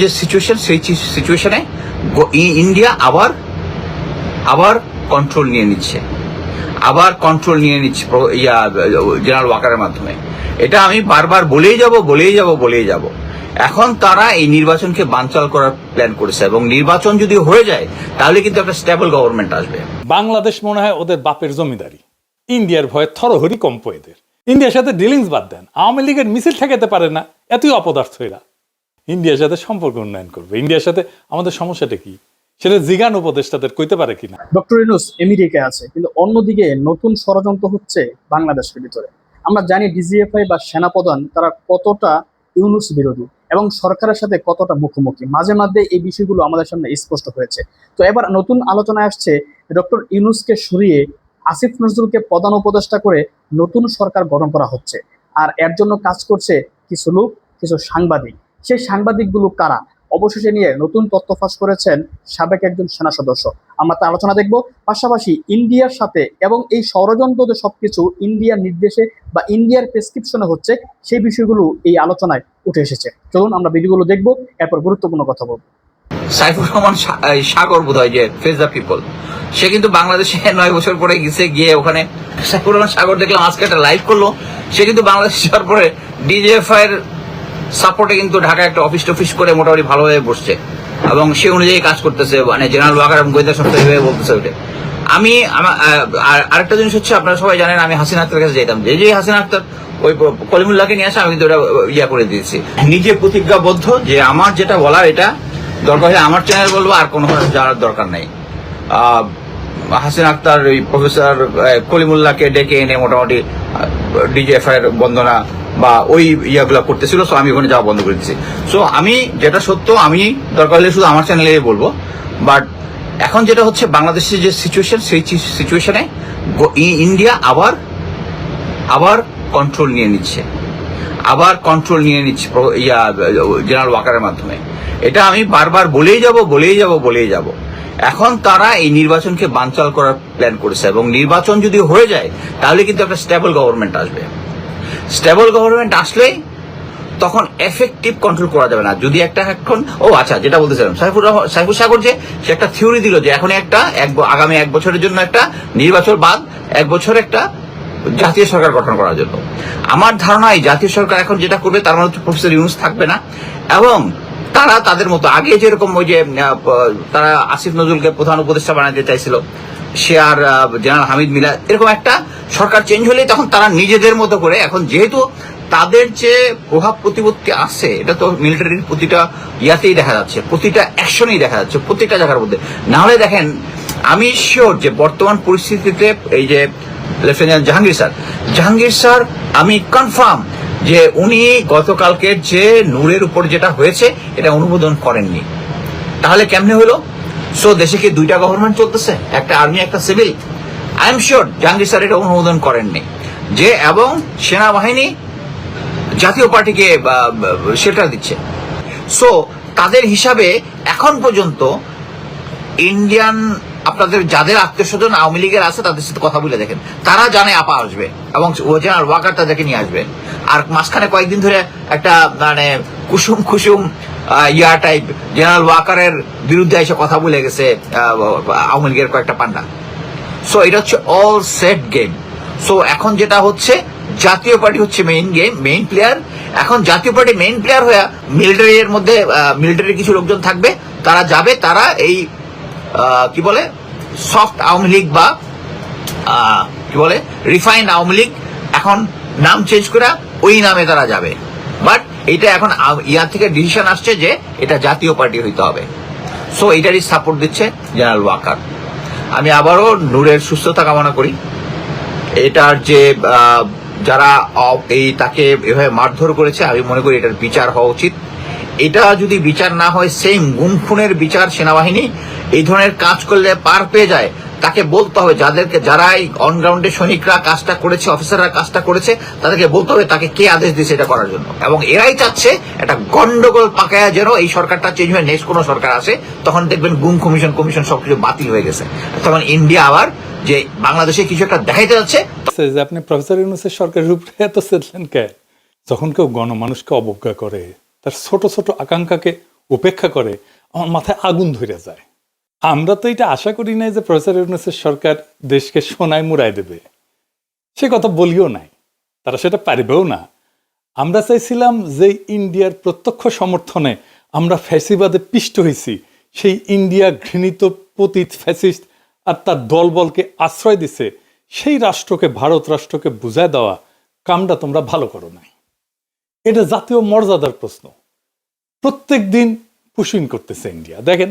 যে সিচুয়েশন সেই সিচুয়েশনে ইন্ডিয়া আবার আবার কন্ট্রোল নিয়ে নিচ্ছে। আবার কন্ট্রোল নিয়ে নিচ্ছে ইয়া জেনারেল ওয়াকারের মাধ্যমে। এটা আমি বারবার বলেই যাব বলেই যাব বলেই যাব। এখন তারা এই নির্বাচনকে বানচাল করার প্ল্যান করেছে এবং নির্বাচন যদি হয়ে যায়, তাহলে কিন্তু একটা স্টেবল গভর্নমেন্ট আসবে। বাংলাদেশ মনে হয় ওদের বাপের জমিদারি। ইন্ডিয়ার ভয়ে থরহরি কম্প এদের। ইন্ডিয়ার সাথে ডিলিংস বাদ দেন। আওয়ামী লীগের মিছিল ঠেকাতে পারে না। এতই অপদার্থ এরা। ইন্ডিয়ার সাথে সম্পর্ক উন্নয়ন করবে। ইন্ডিয়ার সাথে আমাদের সমস্যাটা কি? সেটা জিগান উপদেষ্টাদের কইতে পারে কিনা? ডক্টর ইউনুস আমেরিকায় আছে, কিন্তু অন্যদিকে নতুন ষড়যন্ত্র হচ্ছে বাংলাদেশের ভিতরে। আমরা জানি ডিজিএফআই বা সেনাপ্রধান, তারা কতটা ইউনুস বিরোধী এবং সরকারের সাথে কতটা মুখোমুখি। মাঝে মাঝে এই বিষয়গুলো আমাদের সামনে স্পষ্ট হয়েছে। তো এবার নতুন আলোচনায় আসছে ডক্টর ইউনুসকে সরিয়ে আসিফ নজরুলকে প্রধান উপদেষ্টা করে নতুন সরকার গঠন করা হচ্ছে। আর এর জন্য কাজ করছে কিছু লোক, কিছু সাংবাদিক। সেই সাংবাদিকগুলো কারা? অবশেষে নিয়ে নতুন তথ্য ফাঁস করেছেন সাবেক একজন সেনা সদস্য। আমরা তা আলোচনা দেখব। পাশাপাশি ইন্ডিয়ার সাথে এবং এই ষড়যন্ত্র যে সবকিছু ইন্ডিয়ার নির্দেশে বা ইন্ডিয়ার প্রেসক্রিপশনে হচ্ছে, সেই বিষয়গুলো এই আলোচনায় উঠে এসেছে। চলুন আমরা ভিডিওগুলো দেখব, এরপর গুরুত্বপূর্ণ কথা বলব। সাইফুর রহমান সাগর বোধ হয় যে ফেস দ্য পিপল সে কিন্তু বাংলাদেশে নয় বছর পরে গেছে, গিয়ে ওখানে সাইফুর রহমান সাগর দেখলাম আজকে একটা লাইভ করল। সে কিন্তু বাংলাদেশ যাওয়ার পরে ডিজিএফআই এর সাপোর্টে কিন্তু ঢাকায় একটা অফিস টফিস করে মোটামুটি ভালোভাবে বসছে। এবং সে অনুযায়ী কাজ করতেছে মানে জেনারেল ওয়াকার এবং গোয়েন্দা সংস্থা এইভাবে বলতেছে ওটা আমি আরেকটা জিনিস হচ্ছে, আপনারা সবাই জানেন, আমি হাসিনা আক্তার কাছে যেতাম যে যে হাসিনা আক্তার, ওই কলিমুল্লাহকে নিয়ে আসে, আমি কিন্তু ওটা ইয়া করে দিয়েছি। নিজে প্রতিজ্ঞাবদ্ধ যে আমার যেটা বলার এটা, দরকার হলে আমার চ্যানেল বলব, আর কোনো যাওয়ার দরকার নাই। হাসিন আক্তার, ওই প্রফেসর কলিমুল্লাহকে ডেকে এনে মোটামুটি ডিজিএফআই এর বন্দনা বা ওই ইয়াগুলো করতেছিল সো আমি ওখানে যাওয়া বন্ধ করে দিচ্ছি সো আমি যেটা সত্য, আমি দরকার হলে শুধু আমার চ্যানেলে বলব। বাট এখন যেটা হচ্ছে, বাংলাদেশের যে সিচুয়েশন সেই সিচুয়েশনে ইন্ডিয়া আবার আবার কন্ট্রোল নিয়ে নিচ্ছে। আবার কন্ট্রোল নিয়ে নিচ্ছে ইয়া জেনারেল ওয়াকারের মাধ্যমে। এটা আমি বারবার বলেই যাব বলেই যাব বলেই যাব। এখন তারা এই নির্বাচনকে বানচাল করার প্ল্যান করেছে এবং নির্বাচন যদি হয়ে যায়, তাহলে কিন্তু একটা স্টেবল গভর্নমেন্ট আসবে। স্টেবল গভর্নমেন্ট আসলেই তখন এফেক্টিভ কন্ট্রোল করা যাবে না। যদি একটা এখন, ও আচ্ছা যেটা বলতেছিলাম সাইফুর রহমান সাইফুর সাগর যে, সে একটা থিওরি দিল যে এখন একটা, এক আগামী এক বছরের জন্য একটা নির্বাচন বাদ, এক বছর একটা জাতীয় সরকার গঠন করার জন্য। আমার ধারণা এই জাতীয় সরকার এখন যেটা করবে, তার মধ্যে প্রফেসর ইউনুস থাকবে না। এবং তারা তাদের মতো, আগে যেরকম ওই যে তারা আসিফ নজরুলকে প্রধান উপদেষ্টা বানাতে চাইছিল সে আর জেনারেল হামিদ মিলা এরকম একটা সরকার চেঞ্জ হলেই তখন তারা নিজেদের মতো করে, এখন যেহেতু তাদের যে প্রভাব প্রতিপত্তি আছে, এটা তো মিলিটারির প্রতিটা ইয়াতেই দেখা যাচ্ছে, প্রতিটা অ্যাকশনেই দেখা যাচ্ছে, প্রতিটা জায়গার মধ্যে। না হলে দেখেন, আমি শিওর যে বর্তমান পরিস্থিতিতে এই যে lieutenant Jahangir sir Jahangir sir, আমি কনফার্ম যে উনি গতকালকের যে নূরের উপর যেটা হয়েছে, এটা অনুমোদন করেননি। তাহলে কেমনে হলো? সো দেশে কি দুইটা গভর্নমেন্ট চলতেছে? একটা আর্মি একটা civil I'm sure Jahangir sir এটা অনুমোদন করেননি। যে এবং সেনাবাহিনী জাতীয় পার্টিকে শেল্টার দিচ্ছে। সো তাদের হিসাবে এখন পর্যন্ত ইন্ডিয়ান আপনাদের যাদের আত্মীয় স্বজন আওয়ামী লীগের আছে, তাদের সাথে কথা বলে দেখেন। তারা জানে আপা আসবে এবং জেনারেল ওয়াকার তাদেরকে নিয়ে আসবে। আর মাঝখানে কয়েকদিন ধরে একটা মানে কুসুম কুসুম ইয়া টাইপ জেনারেল ওয়াকারের বিরুদ্ধে এসে কথা বলে গেছে আওয়ামী লীগের কয়েকটা পান্ডা। সো এটা হচ্ছে অল সেট গেম সো এখন যেটা হচ্ছে, জাতীয় পার্টি হচ্ছে মেইন গেম মেইন প্লেয়ার এখন জাতীয় পার্টি মেইন প্লেয়ার হয়ে মিলিটারি এর মধ্যে মিলিটারির কিছু লোকজন থাকবে। তারা যাবে, তারা এই কি বলে সফট আওয়ামী লীগ বা কি বলে রিফাইন্ড আওয়ামী লীগ। এখন নাম চেঞ্জ করে ওই নামে তারা যাবে। বাট এটা এখন ইয়ার থেকে ডিসিশন আসছে যে এটা জাতীয় পার্টি হইতে হবে। সো এটারই সাপোর্ট দিচ্ছে জেনারেল ওয়াকার আমি আবারও নূরের সুস্থতা কামনা করি। এটার যে যারা এই তাকে এভাবে মারধর করেছে, আমি মনে করি এটার বিচার হওয়া উচিত। এটা যদি বিচার না হয় সেম গুম খুনের বিচার সেনাবাহিনী এই ধরনের কাজ করলে পার পেয়ে যায়। তাকে বলতে হবে, যাদেরকে যারা এই অনগ্রাউন্ডে সৈনিকরা কাজটা করেছে, অফিসাররা কাজটা করেছে, তাদেরকে বলতে হবে তাকে কে আদেশ দিয়েছে এটা করার জন্য। এবং এরাই চাচ্ছে একটা গন্ডগোল পাকায়া যেন এই সরকারটা চেঞ্জ হয়ে নেক্সট কোনো সরকার আসে, তখন দেখবেন গুম কমিশন কমিশন সবকিছু বাতিল হয়ে গেছে। তখন ইন্ডিয়া আবার যে বাংলাদেশে কিছু একটা দেখাইতে যাচ্ছে যে আপনি প্রফেসর ইউনুসের সরকারের উপরে এত সেদলেন কে? যখন কেউ গণমানুষকে অবজ্ঞা করে, তার ছোট ছোট আকাঙ্ক্ষাকে উপেক্ষা করে, আমার মাথায় আগুন ধরে যায়। আমরা তো এটা আশা করি নাই যে প্রফেসর ইউনুসের সরকার দেশকে সোনায় মুড়ায় দেবে। সে কথা বলিও নাই, তারা সেটা পারবেও না। আমরা চাইছিলাম যে ইন্ডিয়ার প্রত্যক্ষ সমর্থনে আমরা ফ্যাসিবাদে পিষ্ট হয়েছি সেই ইন্ডিয়া ঘৃণিত পতিত ফ্যাসিস্ট আর তার দলবলকে আশ্রয় দিছে, সেই রাষ্ট্রকে, ভারত রাষ্ট্রকে বুঝায় দেওয়া কামটা তোমরা ভালো করো নাই। এটা জাতীয় মর্যাদার প্রশ্ন। প্রত্যেক দিন পুশিং করতেছে ইন্ডিয়া। দেখেন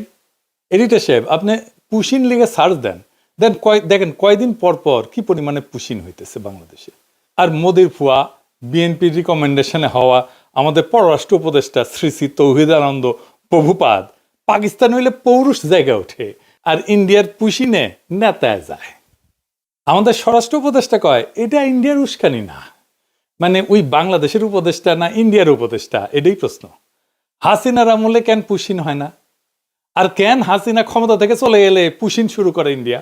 এডিটার সাহেব, আপনি পুশিন লিগে সার্চ দেন। দেন কয়, দেখেন, কয়দিন পর পর কি পরিমাণে পুশিন হইতেছে বাংলাদেশে। আর মোদির ফুয়া বিএনপির রিকমেন্ডেশনে হওয়া, আমাদের পররাষ্ট্র উপদেষ্টা শ্রী শ্রী তৌহিদানন্দ প্রভুপাদ, পাকিস্তান হইলে পৌরুষ জায়গা ওঠে, আর ইন্ডিয়ার পুশিনে নেতায় যায়। আমাদের স্বরাষ্ট্র উপদেষ্টা কয়, এটা ইন্ডিয়ার উস্কানি না। মানে ওই বাংলাদেশের উপদেষ্টা না ইন্ডিয়ার উপদেষ্টা, এটাই প্রশ্ন। হাসিনার আমলে কেন পুশিন হয় না? আর কেন হাসিনা ক্ষমতা থেকে চলে গেলে পুশিন শুরু করে ইন্ডিয়া?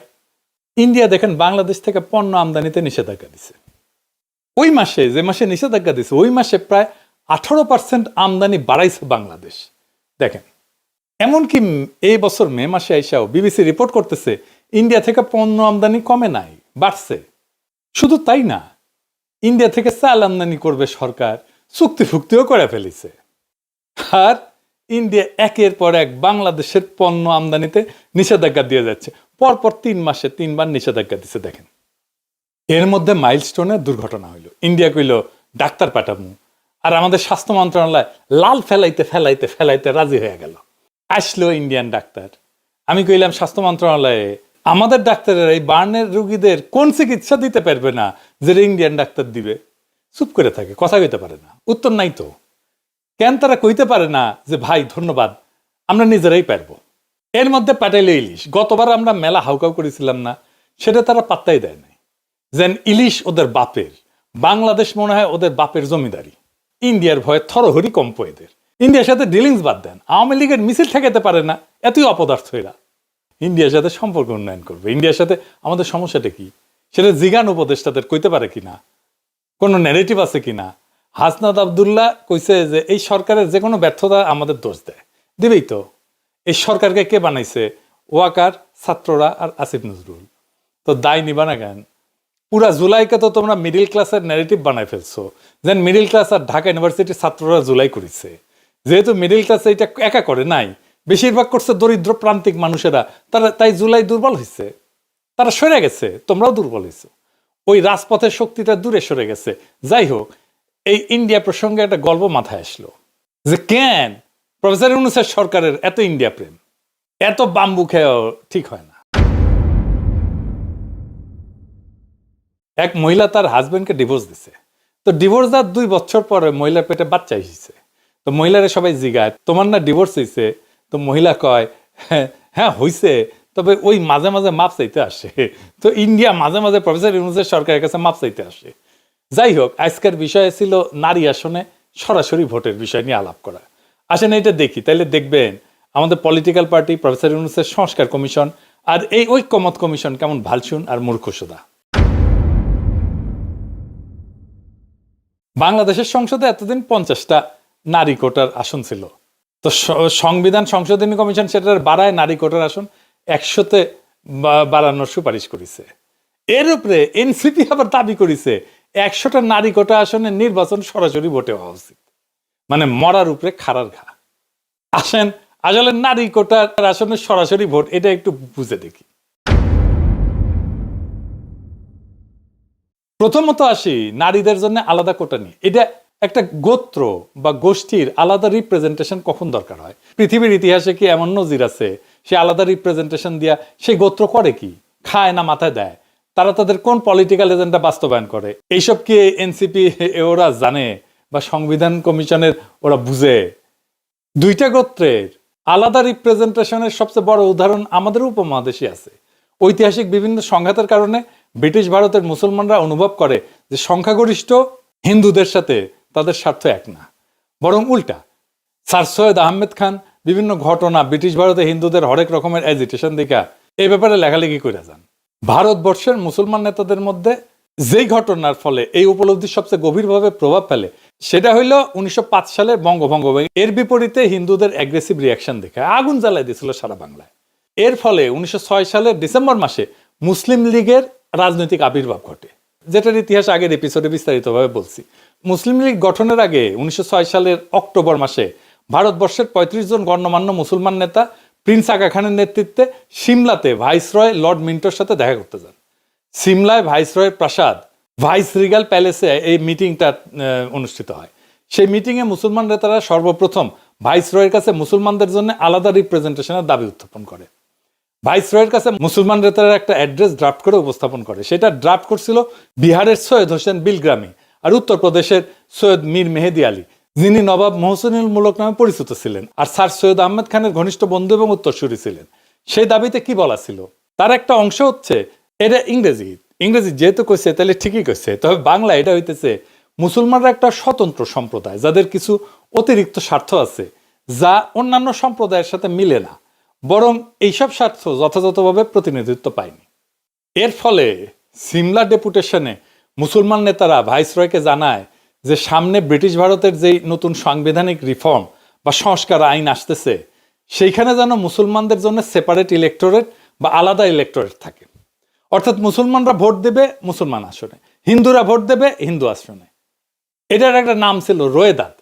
ইন্ডিয়া দেখেন বাংলাদেশ থেকে পণ্য আমদানিতে নিষেধাজ্ঞা দিছে। ওই মাসে, যে মাসে নিষেধাজ্ঞা দিছে, ওই মাসে প্রায় আঠারো পার্সেন্ট আমদানি বাড়াইছে বাংলাদেশ। দেখেন, এমনকি এই বছর মে মাসে আইসাও বিবিসি রিপোর্ট করতেছে, ইন্ডিয়া থেকে পণ্য আমদানি কমে নাই, বাড়ছে। শুধু তাই না, ইন্ডিয়া থেকে চাল আমদানি করবে সরকার চুক্তি ফুক্তিও করে ফেলেছে। আর ইন্ডিয়া একের পর এক বাংলাদেশের পণ্য আমদানিতে নিষেধাজ্ঞা দিয়ে যাচ্ছে। পরপর তিন মাসে তিনবার নিষেধাজ্ঞা দিচ্ছে দেখেন। এর মধ্যে মাইলস্টোনে দুর্ঘটনা হইল। ইন্ডিয়া কইল, ডাক্তার পাঠামু। আর আমাদের স্বাস্থ্য মন্ত্রণালয় লাল ফেলাইতে ফেলাইতে ফেলাইতে রাজি হয়ে গেল। আসলো ইন্ডিয়ান ডাক্তার। আমি কইলাম, স্বাস্থ্য মন্ত্রণালয়ে আমাদের ডাক্তারের এই বার্নের রুগীদের কোন চিকিৎসা দিতে পারবে না যে ইন্ডিয়ান ডাক্তার দিবে? চুপ করে থাকে, কথা কইতে পারে না। উত্তর নাই তো। কেন তারা কইতে পারে না যে, ভাই, ধন্যবাদ, আমরা নিজেরাই পারব এর মধ্যে পাটাইলে ইলিশ। গতবার আমরা মেলা হাউকাউ করেছিলাম না, সেটা তারা পাত্তাই দেয় নাই। যেন ইলিশ ওদের বাপের, বাংলাদেশ মনে হয় ওদের বাপের জমিদারি। ইন্ডিয়ার ভয়ে থরহরি কম্প এদের। ইন্ডিয়ার সাথে ডিলিংস বাদ দেন। আওয়ামী লীগের মিছিল ঠেকাতে পারে না, এতই অপদার্থ এরা ইন্ডিয়ার সাথে সম্পর্ক উন্নয়ন করবে। ইন্ডিয়ার সাথে আমাদের সমস্যাটা কি? সেটা জিগান উপদেষ্টাদের কইতে পারে কিনা? কোনো ন্যারেটিভ আছে কিনা? হাসনাদ আবদুল্লাহ কইছে যে এই সরকারের যে কোনো ব্যর্থতা আমাদের দোষ দেয়। দিবেই তো। এই সরকারকে কে বানাইছে? ওয়াকার, ছাত্ররা আর আসিফ নজরুল। তো দায় নিবা না কেন? পুরা জুলাইকে তো তোমরা মিডিল ক্লাসের ন্যারেটিভ বানাই ফেলছো। যেন মিডিল ক্লাস আর ঢাকা ইউনিভার্সিটির ছাত্ররা জুলাই করেছে। যেহেতু মিডিল ক্লাস এটা একা করে নাই, বেশিরভাগ করছে দরিদ্র প্রান্তিক মানুষেরা। তারা তাই জুলাই দুর্বল হয়েছে তারা সরে গেছে, তোমরাও দুর্বল হয়েছো ওই রাজপথের শক্তিটা দূরে সরে গেছে। যাই হোক এই ইন্ডিয়া প্রসঙ্গে একটা গল্প মাথায় আসলো যে কেন প্রফেসর ইউনুসের সরকারের এত ইন্ডিয়া প্রেম? এত বাম্বু খেয়েও ঠিক হয় না। এক মহিলা তার হাজবেন্ডকে ডিভোর্স দিছে। তো ডিভোর্স দেওয়ার দুই বছর পরে মহিলার পেটে বাচ্চা এসেছে। তো মহিলারে সবাই জিগায় তোমার না ডিভোর্স হয়েছে তো মহিলা কয় "হ্যাঁ, হ্যাঁ হইছে। তবে ওই মাঝে মাঝে মাপ চাইতে আসে। তো ইন্ডিয়া মাঝে মাঝে প্রফেসর ইউনুসের সরকারের কাছে মাপ চাইতে আসে। যাই হোক আজকের বিষয় ছিল নারী আসনে সরাসরি ভোটের বিষয় নিয়ে আলাপ করা। আসেন এটা দেখি, তাইলে দেখবেন আমাদের পলিটিক্যাল পার্টি প্রফেসর ইউনুসের সংস্কার কমিশন আর এই ঐক্যমত কমিশন কেমন ভালসুন আর মূর্খসুদা। বাংলাদেশের সংসদে এতদিন পঞ্চাশটা নারী কোটার আসন ছিল। তো সংবিধান সংশোধনী কমিশন সেটার বাড়ায় নারী কোটার আসন একশোতে বাড়ানোর সুপারিশ করেছে। এর উপরে এনসিপি আবার দাবি করেছে একশোটা নারী কোটা আসনে নির্বাচন সরাসরি ভোটে হওয়া উচিত। মানে মরার উপরে খাড়ার ঘা। আসেন, আসলে নারী কোটার আসনে সরাসরি ভোট, এটা একটু বুঝে দেখি। প্রথমত আসি, নারীদের জন্য আলাদা কোটা নিয়ে। এটা একটা গোত্র বা গোষ্ঠীর আলাদা রিপ্রেজেন্টেশন কখন দরকার হয়? পৃথিবীর ইতিহাসে কি এমন নজির আছে? সে আলাদা রিপ্রেজেন্টেশন দিয়া সেই গোত্র করে কি? খায় না মাথায় দেয়? তারা তাদের কোন পলিটিক্যাল এজেন্ডা বাস্তবায়ন করে? এইসব কি এনসিপি ওরা জানে বা সংবিধান কমিশনের ওরা বুঝে? দুইটা গোত্রের আলাদা রিপ্রেজেন্টেশনের সবচেয়ে বড় উদাহরণ আমাদের উপমহাদেশে আছে। ঐতিহাসিক বিভিন্ন সংঘাতের কারণে ব্রিটিশ ভারতের মুসলমানরা অনুভব করে যে সংখ্যাগরিষ্ঠ হিন্দুদের সাথে তাদের স্বার্থ এক না। বরং উল্টা। স্যার সৈয়দ আহমেদ খান বিভিন্ন ঘটনা ব্রিটিশ ভারতে হিন্দুদের হরেক রকমের এজিটেশন দেখা এই ব্যাপারে লেখালেখি করে যান। ভারতবর্ষের মুসলমান নেতাদের মধ্যে যেই ঘটনার ফলে এই উপলব্ধি সবচেয়ে গভীরভাবে প্রভাব ফেলে, সেটা হইল উনিশশো সালের বঙ্গভঙ্গ এর বিপরীতে হিন্দুদের অ্যাগ্রেসিভ রিয়াকশন দেখে আগুন জ্বালাই দিয়েছিল সারা বাংলায়। এর ফলে উনিশশো ছয় সালের ডিসেম্বর মাসে মুসলিম লীগের রাজনৈতিক আবির্ভাব ঘটে, যেটার ইতিহাস আগের এপিসোডে বিস্তারিতভাবে বলছি। মুসলিম লীগ গঠনের আগে উনিশশো ছয় সালের অক্টোবর মাসে ভারতবর্ষের পঁয়ত্রিশ জন গণ্যমান্য মুসলমান নেতা প্রিন্স আগা খানের নেতৃত্বে সিমলাতে ভাইসরয় লর্ড মিন্টোর সাথে দেখা করতে যান। সিমলায় ভাইসরয়ের প্রাসাদ ভাইস রিগাল প্যালেসে এই মিটিংটা অনুষ্ঠিত হয়। সেই মিটিংয়ে মুসলমান নেতারা সর্বপ্রথম ভাইসরয়ের কাছে মুসলমানদের জন্য আলাদা রিপ্রেজেন্টেশনের দাবি উত্থাপন করে। ভাইসরয়ের কাছে মুসলমান নেতারা একটা অ্যাড্রেস ড্রাফট করে উপস্থাপন করে। সেটা ড্রাফট করছিল বিহারের সৈয়দ হোসেন বিলগ্রামি আর উত্তরপ্রদেশের সৈয়দ মীর মেহেদি আলী। যিনি নবাব মোহসেনুল মুলক নামে পরিচিত ছিলেন আর স্যার সৈয়দ আহমেদ খানের ঘনিষ্ঠ বন্ধু এবং উত্তরসূরি ছিলেন। সেই দাবিতে কি বলা ছিল? তার একটা অংশ হচ্ছে, এটা ইংরেজি। ইংরেজি যেহেতু কইছে, তাহলে ঠিকই কইছে। তবে বাংলা এটা হইতেছে, মুসলমানরা একটা স্বতন্ত্র সম্প্রদায়, যাদের কিছু অতিরিক্ত স্বার্থ আছে, যা অন্যান্য সম্প্রদায়ের সাথে মিলে না। বরং এইসব স্বার্থ যথাযথভাবে প্রতিনিধিত্ব পায়নি। এর ফলে সিমলা ডেপুটেশনে মুসলমান নেতারা ভাইসরয়কে জানায় যে সামনে ব্রিটিশ ভারতের যেই নতুন সাংবিধানিক রিফর্ম বা সংস্কার আইন আসতেছে, সেইখানে যেন মুসলমানদের জন্য সেপারেট ইলেকটোরেট বা আলাদা ইলেকটোরেট থাকে। অর্থাৎ মুসলমানরা ভোট দেবে মুসলমান আসনে, হিন্দুরা ভোট দেবে হিন্দু আসনে। এটার একটা নাম ছিল রোয়েদাত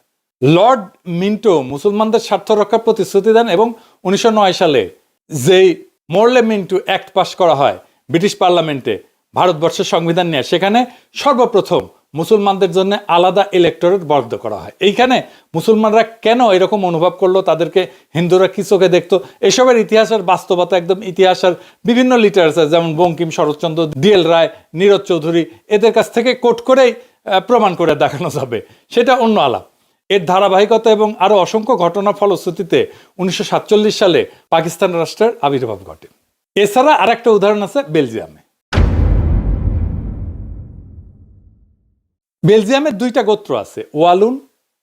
লর্ড মিন্টো মুসলমানদের স্বার্থ রক্ষার প্রতিশ্রুতি দেন এবং উনিশশো নয় সালে যেই মোরলে মিন্টু অ্যাক্ট পাশ করা হয় ব্রিটিশ পার্লামেন্টে ভারতবর্ষের সংবিধান নিয়ে, সেখানে সর্বপ্রথম মুসলমানদের জন্য আলাদা ইলেকটোরেট বরাদ্দ করা হয়। এইখানে মুসলমানরা কেন এরকম অনুভব করল? তাদেরকে হিন্দুরা কি চোখে দেখতো? এসবের ইতিহাসের বাস্তবতা একদম ইতিহাসের বিভিন্ন লিটারেচার যেমন বঙ্কিম শরৎচন্দ্র, ডিএল রায়, নীরজ চৌধুরী, এদের কাছ থেকে কোট করেই প্রমাণ করে দেখানো যাবে। সেটা অন্য আলাপ। এর ধারাবাহিকতা এবং আরও অসংখ্য ঘটনার ফলশ্রুতিতে উনিশশো সাতচল্লিশ সালে পাকিস্তান রাষ্ট্রের আবির্ভাব ঘটে। এছাড়া আর একটা উদাহরণ আছে বেলজিয়ামে। বেলজিয়ামের দুইটা গোত্র আছে, ওয়ালুন,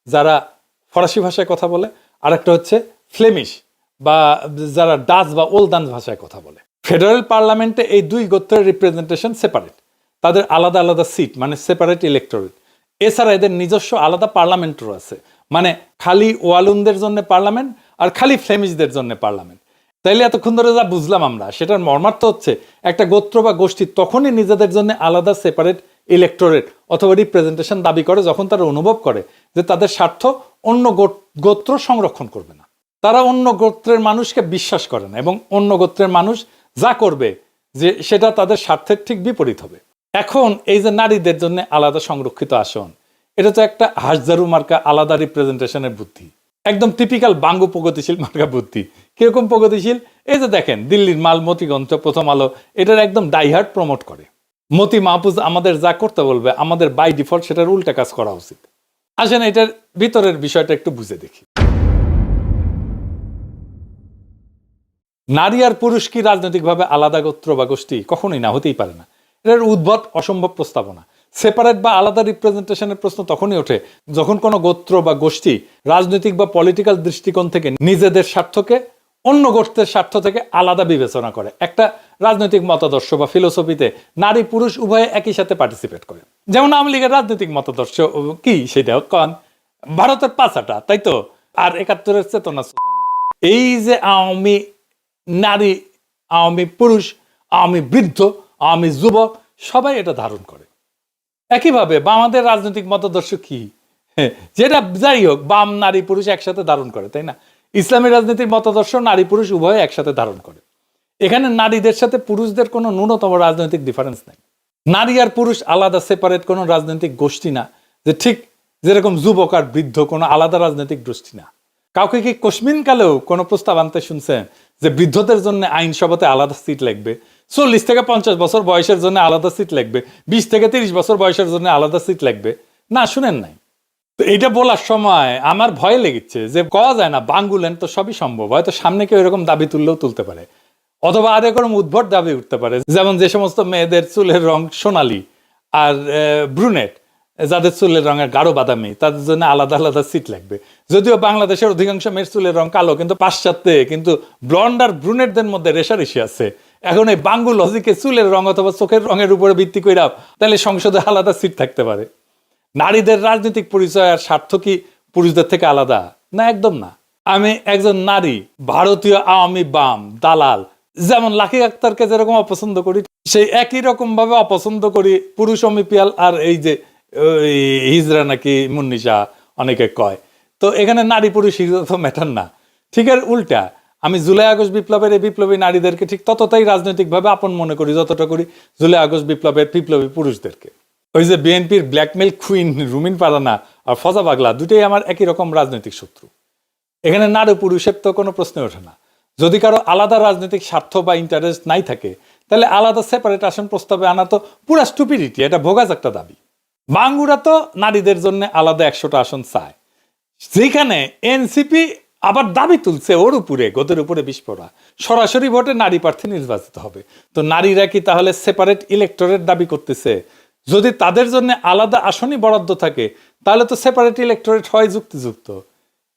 যারা ফরাসি ভাষায় কথা বলে আর একটা হচ্ছে ফ্লেমিশ, বা যারা ডাচ বা ওলদান ভাষায় কথা বলে। ফেডারেল পার্লামেন্টে এই দুই গোত্রের রিপ্রেজেন্টেশন সেপারেট তাদের আলাদা আলাদা সিট মানে সেপারেট ইলেকটোরেট এছাড়া এদের নিজস্ব আলাদা পার্লামেন্টও আছে মানে খালি ওয়ালুনদের জন্য পার্লামেন্ট আর খালি ফ্লেমিশদের জন্য পার্লামেন্ট। তাইলে এতক্ষণ ধরে যা বুঝলাম আমরা, সেটার মর্মার্থ হচ্ছে একটা গোত্র বা গোষ্ঠী তখনই নিজেদের জন্য আলাদা সেপারেট ইলেকটোরেট অথবা রিপ্রেজেন্টেশন দাবি করে, যখন তারা অনুভব করে যে তাদের স্বার্থ অন্য গোত্র সংরক্ষণ করবে না। তারা অন্য গোত্রের মানুষকে বিশ্বাস করে না এবং অন্য গোত্রের মানুষ যা করবে যে সেটা তাদের স্বার্থের ঠিক বিপরীত হবে। এখন এই যে নারীদের জন্য আলাদা সংরক্ষিত আসন, এটা তো একটা হাজারু মার্কা আলাদা রিপ্রেজেন্টেশনের বুদ্ধি। একদম টিপিক্যাল বাঙ্গু প্রগতিশীল মার্কা বুদ্ধি। কীরকম প্রগতিশীল? এই যে দেখেন, দিল্লির মাল মতিগঞ্জ প্রথম আলো, এটার একদম ডাইহার্ট প্রমোট করে। মতি মাহফুজ আমাদের যা করতে বলবে, আমাদের বাই ডিফল্ট সেটার উল্টা কাজ করা উচিত। আসেন, এটার ভিতরের বিষয়টা একটু বুঝে দেখি। নারী আর পুরুষ কি রাজনৈতিকভাবে আলাদা গোত্র বা গোষ্ঠী? কখনোই না, হতেই পারে না। এটার উদ্ভট অসম্ভব প্রস্তাবনা। সেপারেট বা আলাদা রিপ্রেজেন্টেশনের প্রশ্ন তখনই ওঠে যখন কোনো গোত্র বা গোষ্ঠী রাজনৈতিক বা পলিটিক্যাল দৃষ্টিকোণ থেকে নিজেদের স্বার্থকে অন্য গোষ্ঠীর স্বার্থ থেকে আলাদা বিবেচনা করে। একটা রাজনৈতিক মতাদর্শ বা ফিলোসফিতে নারী পুরুষ উভয়ে একই সাথে পার্টিসিপেট করে। যেমন আওয়ামী লীগের রাজনৈতিক মতাদর্শ কি সেটাও কন? ভারতের পাঁচাটা তাই তো? আর একাত্তরের চেতনা এই যে আওয়ামী নারী আওয়ামী পুরুষ আওয়ামী বৃদ্ধ আওয়ামী যুবক সবাই এটা ধারণ করে। একইভাবে বামাদের রাজনৈতিক মতাদর্শ কি? হ্যাঁ, যেটা যাই হোক বাম নারী পুরুষ একসাথে ধারণ করে তাই না? ইসলামী রাজনীতির মতাদর্শ নারী পুরুষ উভয় একসাথে ধারণ করে। এখানে নারীদের সাথে পুরুষদের কোনো ন্যূনতম রাজনৈতিক ডিফারেন্স নেই। নারী আর পুরুষ আলাদা সেপারেট কোনো রাজনৈতিক গোষ্ঠী না, যে ঠিক যেরকম যুবক আর বৃদ্ধ কোনো আলাদা রাজনৈতিক গোষ্ঠী না। কাউকে কি কশ্মিন কালেও কোনো প্রস্তাব আনতে শুনছেন যে বৃদ্ধদের জন্য আইনসভাতে আলাদা সিট লাগবে? চল্লিশ থেকে পঞ্চাশ বছর বয়সের জন্য আলাদা সিট লাগবে, বিশ থেকে তিরিশ বছর বয়সের জন্য আলাদা সিট লাগবে? না, শুনেন নাই। তো এইটা বলার সময় আমার ভয় লেগেছে যে কওয়া যায় না, বাঙ্গুলেন তো সবই সম্ভব। হয়তো সামনে কেউ এরকম দাবি তুললেও তুলতে পারে। অথবা আর এরকম উদ্ভট দাবি উঠতে পারে। যেমন যে সমস্ত মেয়েদের চুলের রং সোনালি আর ব্রুনেট, যাদের চুলের রঙের গাঢ় বাদামি, তাদের জন্য আলাদা আলাদা সিট লাগবে। যদিও বাংলাদেশের অধিকাংশ মেয়ের চুলের রং কালো, কিন্তু পাশ্চাত্যে কিন্তু ব্লন্ড আর ব্রুনেটদের মধ্যে রেশারেশি আছে। এখন এই বাঙ্গু লজিকে চুলের রং অথবা চোখের রঙের উপরে ভিত্তি করে তাহলে সংসদে আলাদা সিট থাকতে পারে। নারীদের রাজনৈতিক পরিচয় আর স্বার্থ কি পুরুষদের থেকে আলাদা? না, একদম না। আমি একজন নারী, ভারতীয় আওয়ামী বাম, দালাল, যেমন লাকি আক্তারকে যেরকম অপছন্দ করি, সেই একই রকম ভাবে অপছন্দ করি পুরুষ অমিপিয়াল আর এই যে হিজরা নাকি মুন্নিশা অনেকে কয়। তো এখানে নারী পুরুষ হিজরা তো ম্যাটার না। ঠিক আর উল্টা, আমি জুলাই আগস্ট বিপ্লবের এই বিপ্লবী নারীদেরকে ঠিক ততটাই রাজনৈতিকভাবে আপন মনে করি যতটা করি জুলাই আগস্ট বিপ্লবের বিপ্লবী পুরুষদেরকে। ওই যে বিএনপির ব্ল্যাকমেল কুইন রুমিন পারানা আর ফজা বাগলা দুটোই আমার একই রকম রাজনৈতিক শত্রু। এখানে নারী পুরুষের তো কোনো প্রশ্ন ওঠে না। যদি কারও আলাদা রাজনৈতিক স্বার্থ বা ইন্টারেস্ট নাই থাকে, তাহলে আলাদা সেপারেট আসন প্রস্তাবে আনা তো পুরা স্টুপিডিটি এটা ভোগাজ একটা দাবি। বাঙ্গুরা তো নারীদের জন্য আলাদা একশোটা আসন চায়। যেখানে এনসিপি আবার দাবি তুলছে ওর উপরে, গোদের উপরে বিস্ফোরা। সরাসরি ভোটে নারী প্রার্থী নির্বাচিত হবে। তো নারীরা কি তাহলে সেপারেট ইলেক্টরেট দাবি করতেছে? যদি তাদের জন্য আলাদা আসনই বরাদ্দ থাকে, তাহলে তো সেপারেট ইলেক্টরেট হয় যুক্তিযুক্ত।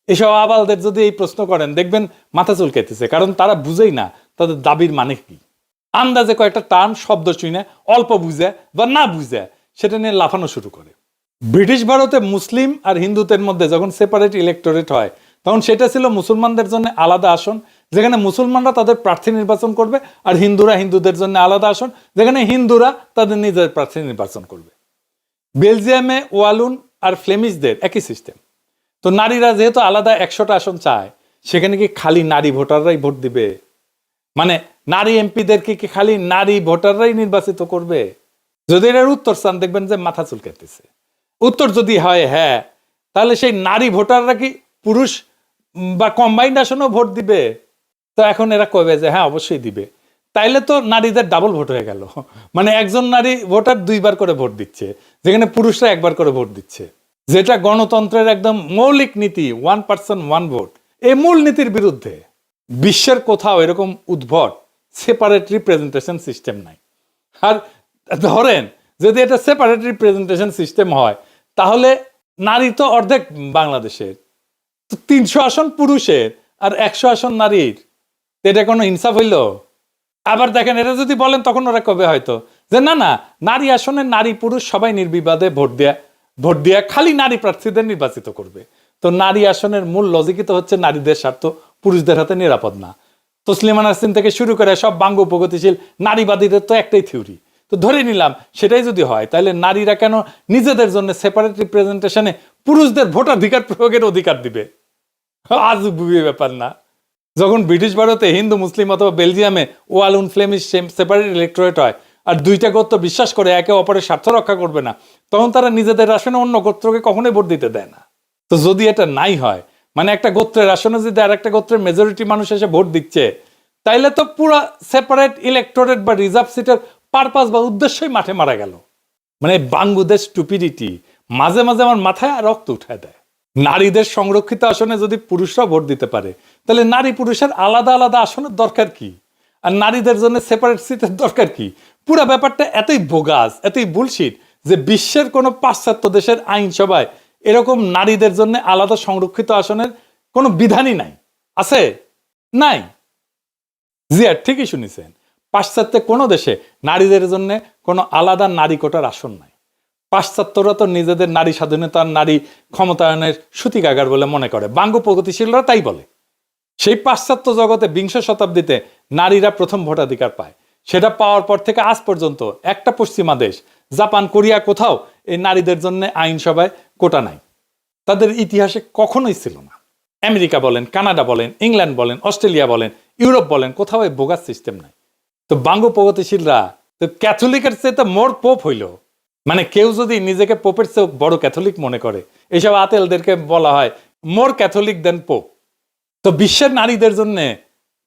এসব আবালদের যদি এই প্রশ্ন করেন, দেখবেন মাথা চুলকাইতেছে, কারণ তারা বুঝেই না তাদের দাবির মানে কি। আন্দাজে কয়েকটা টার্ম শব্দ শুনে, অল্প বুঝে বা না বুঝে, সেটা নিয়ে লাফানো শুরু করে। ব্রিটিশ ভারতে মুসলিম আর হিন্দুদের মধ্যে যখন সেপারেট ইলেকটোরেট হয়, তখন সেটা ছিল মুসলমানদের জন্য আলাদা আসন যেখানে মুসলমানরা তাদের প্রার্থী নির্বাচন করবে আর হিন্দুরা হিন্দুদের জন্য আলাদা আসন, যেখানে হিন্দুরা তাদের নিজের প্রার্থী নির্বাচন করবে। বেলজিয়ামে ওয়ালুন আর ফ্লেমিশদের একই সিস্টেম। তো নারীরা যেহেতু আলাদা একশোটা আসন চায়, সেখানে কি খালি নারী ভোটাররাই ভোট দিবে? মানে নারী এমপিদেরকে কি খালি নারী ভোটাররাই নির্বাচিত করবে? যদি এর উত্তর চান, দেখবেন যে মাথা চুলকাইতেছে। উত্তর যদি হয় হ্যাঁ তাহলে সেই নারী ভোটাররা কি পুরুষ বা কম্বাইন্ড আসনেও ভোট দিবে? তো এখন এরা কবে যে হ্যাঁ অবশ্যই দিবে। তাইলে তো নারীদের ডাবল ভোট হয়ে গেল। মানে একজন নারী ভোটার দুইবার করে ভোট দিচ্ছে, যেখানে পুরুষরা একবার করে ভোট দিচ্ছে। যেটা গণতন্ত্রের একদম মৌলিক নীতি ওয়ান পার্সন ওয়ান ভোট এই মূল নীতির বিরুদ্ধে বিশ্বের কোথাও এরকম উদ্ভট সেপারেট রিপ্রেজেন্টেশন সিস্টেম নাই। আর ধরেন, যদি এটা সেপারেট রিপ্রেজেন্টেশন সিস্টেম হয়, তাহলে নারী তো অর্ধেক বাংলাদেশের। তিনশো আসন পুরুষের আর একশো আসন নারীর। এটা কোনো ইনসাফ হইল? আবার দেখেন এটা যদি বলেন তখন ওরা কবে হয়তো? যে না না, নারী আসনে নারী পুরুষ সবাই নির্বিবাদে ভোট দেয়া ভোট দেয়া খালি নারী প্রার্থীদের নির্বাচিত করবে। তো নারী আসনের মূল লজিকই তো হচ্ছে নারীদের স্বার্থ, পুরুষদের হাতে নিরাপদ না। তসলিমা নাসরিন থেকে শুরু করে সব বাঙ্গ প্রগতিশীল নারীবাদীদের তো একটাই থিওরি তো ধরে নিলাম, সেটাই যদি হয়, তাহলে নারীরা কেন নিজেদের জন্য সেপারেট রিপ্রেজেন্টেশনে পুরুষদের ভোটাধিকার প্রয়োগের অধিকার দিবে? আজ ব্যাপার না। যখন ব্রিটিশ ভারতে হিন্দু, মুসলিম অথবা বেলজিয়ামে ওয়ালুন ফ্লেমিশ সেপারেট ইলেকট্রেট হয় আর দুইটা গোত্র বিশ্বাস করে একে অপরের স্বার্থ রক্ষা করবে না, তখন তারা নিজেদের আসনে অন্য গোত্রকে কখনোই ভোট দিতে দেয় না। তো যদি এটা নাই হয় মানে একটা গোত্রের আসনে যদি আর একটা গোত্রের মেজরিটি মানুষ এসে ভোট দিচ্ছে, তাইলে তো পুরো সেপারেট ইলেকট্রেট বা রিজার্ভ সিটের পারপাস বা উদ্দেশ্যই মাঠে মারা গেল। মানে বাংলাদেশ স্টুপিডিটি মাঝে মাঝে আমার মাথায় রক্ত উঠায় দেয়। নারীদের সংরক্ষিত আসনে যদি পুরুষরা ভোট দিতে পারে, তাহলে নারী পুরুষের আলাদা আলাদা আসনের দরকার কি? আর নারীদের জন্য সেপারেট সিটের দরকার কি? পুরো ব্যাপারটা এতই বোগাস, এতই বুলশিট যে বিশ্বের কোনো পাশ্চাত্য দেশের আইনসভায় এরকম নারীদের জন্য আলাদা সংরক্ষিত আসনের কোনো বিধানই নাই। আছে? নাই। জিয়া ঠিকই শুনেছেন, পাশ্চাত্যে কোনো দেশে নারীদের জন্য কোনো আলাদা নারী কোটার আসন নাই। পাশ্চাত্যরা তো নিজেদের নারী স্বাধীনতা নারী ক্ষমতায়নের সূতিকাগার বলে মনে করে। বাঙ্গ প্রগতিশীলরা তাই বলে। সেই পাশ্চাত্য জগতে বিংশ শতাব্দীতে নারীরা প্রথম ভোটাধিকার পায়। সেটা পাওয়ার পর থেকে আজ পর্যন্ত একটা পশ্চিমা দেশ, জাপান, কোরিয়া কোথাও এই নারীদের জন্য আইনসভায় কোটা নাই। তাদের ইতিহাসে কখনোই ছিল না। আমেরিকা বলেন, কানাডা বলেন, ইংল্যান্ড বলেন, অস্ট্রেলিয়া বলেন, ইউরোপ বলেন, কোথাও এই বোগাস সিস্টেম নাই। তো বাঙ্গ প্রগতিশীলরা তো ক্যাথলিকের চেয়ে তো মোর পোপ হইল। মানে কেউ যদি নিজেকে পোপের চেয়ে বড় ক্যাথলিক মনে করে এইসব আতেলদেরকে বলা হয় মোর ক্যাথলিক দেন পোপ তো বিশ্বের নারীদের জন্য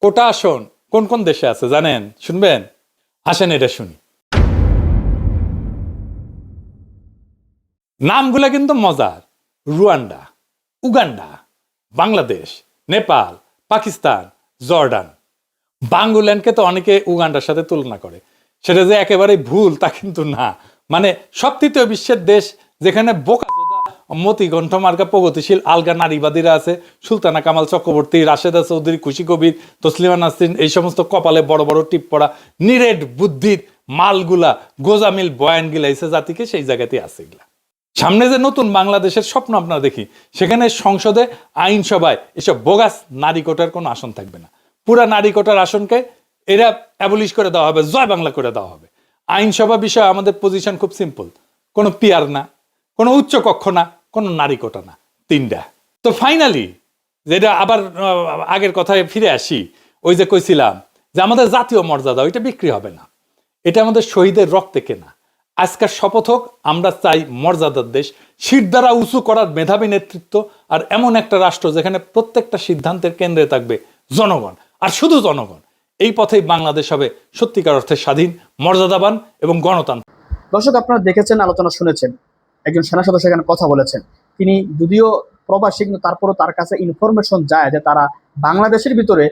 কোটা আসন কোন কোন দেশে আছে জানেন? শুনবেন? আসেন এটা শুনি। নামগুলা কিন্তু মজার। Rwanda, Uganda, Bangladesh, Nepal, Pakistan, Jordan. বাঙ্গুল্যান্ডকে তো অনেকে উগান্ডার সাথে তুলনা করে। সেটা যে একেবারে ভুল তা কিন্তু না। মানে সব তৃতীয় বিশ্বের দেশ যেখানে বোকা মতি গণ্ঠমার্কা প্রগতিশীল আলগা নারীবাদীরা আছে। সুলতানা কামাল চক্রবর্তী, রাশেদা চৌধুরী, খুশি কবির, তসলিমা নাসরিন, এই সমস্ত কপালে বড় বড় টিপ পড়া নিরেট বুদ্ধির মালগুলা, গোজামিল বয়ান গিলা এসে জাতিকে, সেই জায়গাতে আছে এগুলা। সামনে যে নতুন বাংলাদেশের স্বপ্ন আপনারা দেখি, সেখানে সংসদে, আইনসভায় এসব বোগাস নারী কোটার কোনো আসন থাকবে না। পুরা নারী কোটার আসনকে এরা অ্যাবলিশ করে দেওয়া হবে, জয় বাংলা করে দেওয়া হবে। আইনসভা বিষয়ে আমাদের পজিশন খুব সিম্পল কোনো পিয়ার না, কোনো উচ্চ কক্ষ না, কোনো নারী কোটা না, তিনটা। তো ফাইনালি যেটা আবার আগের কথায় ফিরে আসি, ওই যে কইছিলাম যে আমাদের জাতীয় মর্যাদা, ওইটা বিক্রি হবে না। এটা আমাদের শহীদের রক্তে কেনা। আজকের শপথ হোক, আমরা চাই মর্যাদার দেশ। শীত দ্বারা উঁচু করার মেধাবী নেতৃত্ব আর এমন একটা রাষ্ট্র যেখানে প্রত্যেকটা সিদ্ধান্তের কেন্দ্রে থাকবে জনগণ। আর শুধু জনগণ এই পথেই বাংলাদেশ হবে সত্যিকার অর্থে স্বাধীন, মর্যাদাবান এবং গণতান্ত্রিক। দর্শক, আপনারা দেখেছেন, আলোচনা শুনেছেন, একজন সেনা সদস্য এখানে কথা বলেছেন। তিনি যদিও প্রবাসী, কিন্তু তারপরও তার কাছে ইনফরমেশন যায় যে তারা বাংলাদেশের ভিতরে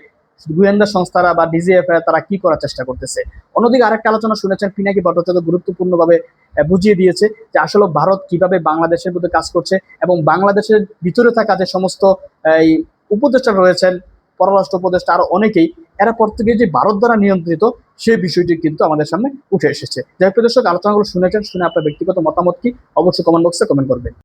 গোয়েন্দা সংস্থারা বা ডিজিএফ তারা কি করার চেষ্টা করতেছে। অন্যদিকে আরেকটা আলোচনা শুনেছেন, পিনাকি ভট্টাচার্য গুরুত্বপূর্ণভাবে বুঝিয়ে দিয়েছে যে আসলে ভারত কীভাবে বাংলাদেশের মধ্যে কাজ করছে এবং বাংলাদেশের ভিতরে থাকা যে সমস্ত এই উপদেষ্টা রয়েছেন, পররাষ্ট্র উপদেষ্টা, আরও অনেকেই এরা প্রত্যেকে যে ভারত দ্বারা নিয়ন্ত্রিত সেই বিষয়টি কিন্তু আমাদের সামনে উঠে এসেছে। যাই হোক, দর্শক আলোচনাগুলো শুনেছেন শুনে আপনার ব্যক্তিগত মতামত কি অবশ্যই কমেন্ট বক্সে কমেন্ট করবেন।